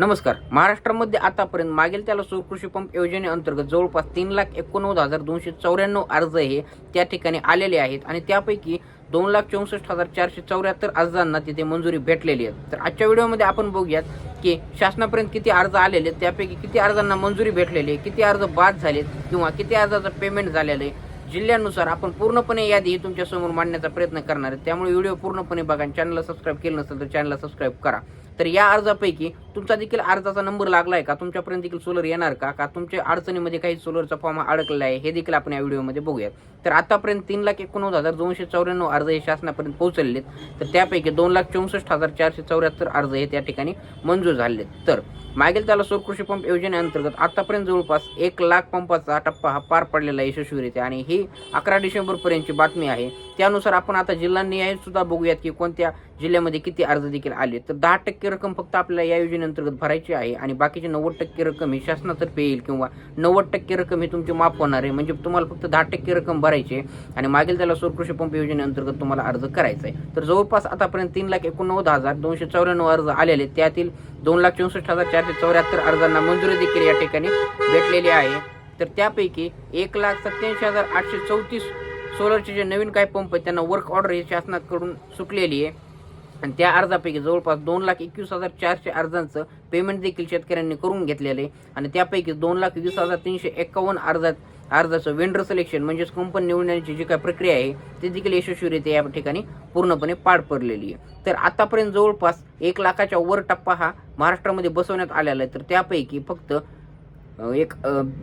नमस्कार. महाराष्ट्रामध्ये आतापर्यंत मागील त्याला कृषी पंप योजनेअंतर्गत जवळपास तीन लाख एकोणनव्वद हजार दोनशे चौऱ्याण्णव अर्ज हे त्या ठिकाणी आलेले आहेत आणि त्यापैकी दोन लाख चौसष्ट हजार चारशे चौऱ्याहत्तर अर्जांना तिथे मंजुरी भेटलेली आहे. तर आजच्या व्हिडिओमध्ये आपण बघूयात की शासनापर्यंत किती अर्ज आलेले आहेत त्यापैकी किती अर्जांना मंजुरी भेटलेली आहे किती अर्ज बाद झालेत किंवा किती अर्जाचं पेमेंट झालेलं आहे जिल्ह्यानुसार आपण पूर्णपणे यादी ही तुमच्यासमोर मांडण्याचा प्रयत्न करणार आहे. त्यामुळे व्हिडिओ पूर्णपणे बघा चॅनलला सबस्क्राईब केलं नसेल तर चॅनलला सबस्क्राईब करा. तर या अर्जापैकी तुमचा देखील अर्जाचा नंबर लागलाय का? तुमच्यापर्यंत देखील सोलर येणार का? का तुमच्या अडचणीमध्ये काही सोलरचा फॉर्म अडकलेला आहे? हे देखील आपण या व्हिडिओमध्ये बघूयात. तर आतापर्यंत तीन लाख एकोणनव्वद हजार दोनशे चौऱ्याण्णव अर्ज हे शासनापर्यंत पोहोचलेले आहेत. तर त्यापैकी दोन लाख चौसष्ट हजार चारशे चौऱ्याहत्तर अर्ज हे त्या ठिकाणी मंजूर झाले तर मागील त्याला सौर कृषी पंप योजनेअंतर्गत आतापर्यंत जवळपास एक लाख पंपाचा टप्पा हा पार पडलेला आहे यशस्वीरित्या. आणि ही अकरा डिसेंबरपर्यंतची बातमी आहे. त्यानुसार आपण आता जिल्हानिहाय सुद्धा बघूयात की कोणत्या जिल्ह्यामध्ये किती अर्ज देखील आले तर दहा टक्के रक्कम फक्त आपल्याला या योजनेअंतर्गत भरायची आहे आणि बाकीचे नव्वद टक्के रक्कम ही शासनातर्फे येईल किंवा नव्वद टक्के रक्कम ही तुमची माफ होणार आहे. म्हणजे तुम्हाला फक्त दहा टक्के रक्कम भरायची आहे आणि मागील त्याला सौर कृषी पंप योजनेअंतर्गत तुम्हाला अर्ज करायचा आहे. तर जवळपास आतापर्यंत तीन लाख एकोणनव्वद हजार दोनशे चौऱ्याण्णव अर्ज आलेले आहेत. त्यातील दोन लाख चौसष्ट हजार चारशे चौऱ्याहत्तर अर्जांना मंजुरी देखील या ठिकाणी भेटलेली आहे. तर त्यापैकी एक लाख सत्याऐंशी हजार आठशे चौतीस सोलरचे जे नवीन काय पंप आहेत त्यांना वर्क ऑर्डर ही शासनाकडून सुटलेली आहे. आणि त्या अर्जापैकी जवळपास दोन लाख एकवीस हजार चारशे अर्जांचं पेमेंट देखील शेतकऱ्यांनी करून घेतलेलं आहे. आणि त्यापैकी दोन लाख वीस हजार तीनशे एक्कावन्न अर्जात अर्जाचं वेंडर सिलेक्शन म्हणजेच कंपनी निवडण्याची जी काय प्रक्रिया आहे ती देखील यशस्वीरित्या या ठिकाणी पूर्णपणे पार पडलेली आहे. तर आतापर्यंत जवळपास एक लाखाच्या वर टप्पा हा महाराष्ट्रामध्ये बसवण्यात आलेला आहे. तर त्यापैकी फक्त एक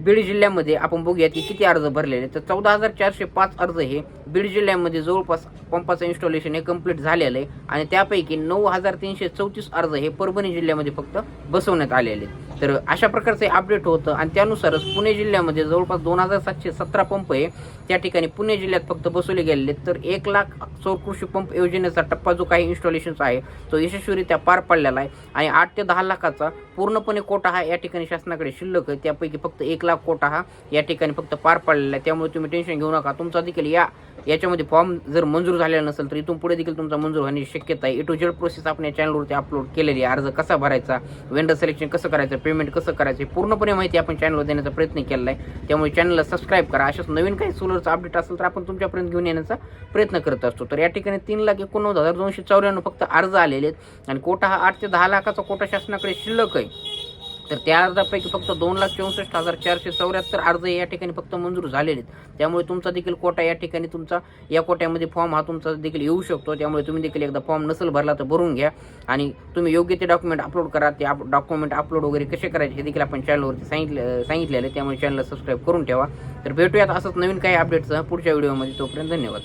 बीड जिल्ह्यामध्ये आपण बघूयात की किती अर्ज भरलेले तर चौदा हजार चारशे पाच अर्ज हे बीड जिल्ह्यामध्ये जवळपास पंपाचं इन्स्टॉलेशन हे कंप्लीट झालेलं आहे आणि त्यापैकी नऊ हजार तीनशे चौतीस अर्ज हे परभणी जिल्ह्यामध्ये फक्त बसवण्यात आलेले आहेत. तर अशा प्रकारचे अपडेट होतं. आणि त्यानुसारच पुणे जिल्ह्यामध्ये जवळपास दोन हजार सातशे सतरा पंप आहे. त्या ठिकाणी पुणे जिल्ह्यात फक्त बसवले गेलेले तर एक लाख सौर कृषी पंप योजनेचा टप्पा जो काही इन्स्टॉलेशनचा आहे तो यशस्वीरित्या पार पडलेला आहे. आणि आठ ते दहा लाखाचा पूर्णपणे कोटा हा या ठिकाणी शासनाकडे शिल्लक आहे. त्यापैकी फक्त एक लाख कोटा हा या ठिकाणी फक्त पार पडलेला आहे. त्यामुळे तुम्ही टेन्शन घेऊ नका. तुमचा देखील या याच्यामध्ये फॉर्म जर मंजूर झालेला नसेल तर इथून पुढे देखील तुमचा मंजूर होण्याची शक्यता आहे. ए टू जेड प्रोसेस आपण या चॅनलवरती अपलोड केलेली आहे. अर्ज कसा भरायचा वेंडर सिलेक्शन कसं करायचं पेमेंट कसं करायचं पूर्णपणे माहिती आपण चॅनलवर देण्याचा प्रयत्न केला आहे. त्यामुळे चॅनलला सबस्क्राईब करा. अशाच नवीन काही सोलरचा अपडेट असेल तर आपण तुमच्यापर्यंत घेऊन येण्याचा प्रयत्न करत असतो. तर या ठिकाणी तीन लाख एकोणनव्वद हजार दोनशे चौऱ्याण्णव फक्त अर्ज आलेले आहेत. आणि कोटा हा आठ ते दहा लाखाचा कोटा शासनाकडे शिल्लक आहे. तर त्या अर्जापैकी फक्त दोन लाख चौसष्ट हजार चारशे चौऱ्याहत्तर अर्ज या ठिकाणी फक्त मंजूर झालेले आहेत. त्यामुळे तुमचा देखील कोटा या ठिकाणी तुमचा या कोट्यामध्ये फॉर्म हा तुमचा देखील येऊ शकतो. त्यामुळे तुम्ही देखील एकदा फॉर्म नसेल भरला तर भरून घ्या. आणि तुम्ही योग्य ते डॉक्युमेंट अपलोड करा. ते डॉक्युमेंट अपलोड वगैरे कसे करायचे हे देखील आपण चॅनलवरती सांगितलं सांगितलेलं आहे. त्यामुळे चॅनलला सबस्क्राईब करून ठेवा. तर भेटूयात असंच नवीन काही अपडेटसह पुढच्या व्हिडिओमध्ये तोपर्यंत धन्यवाद.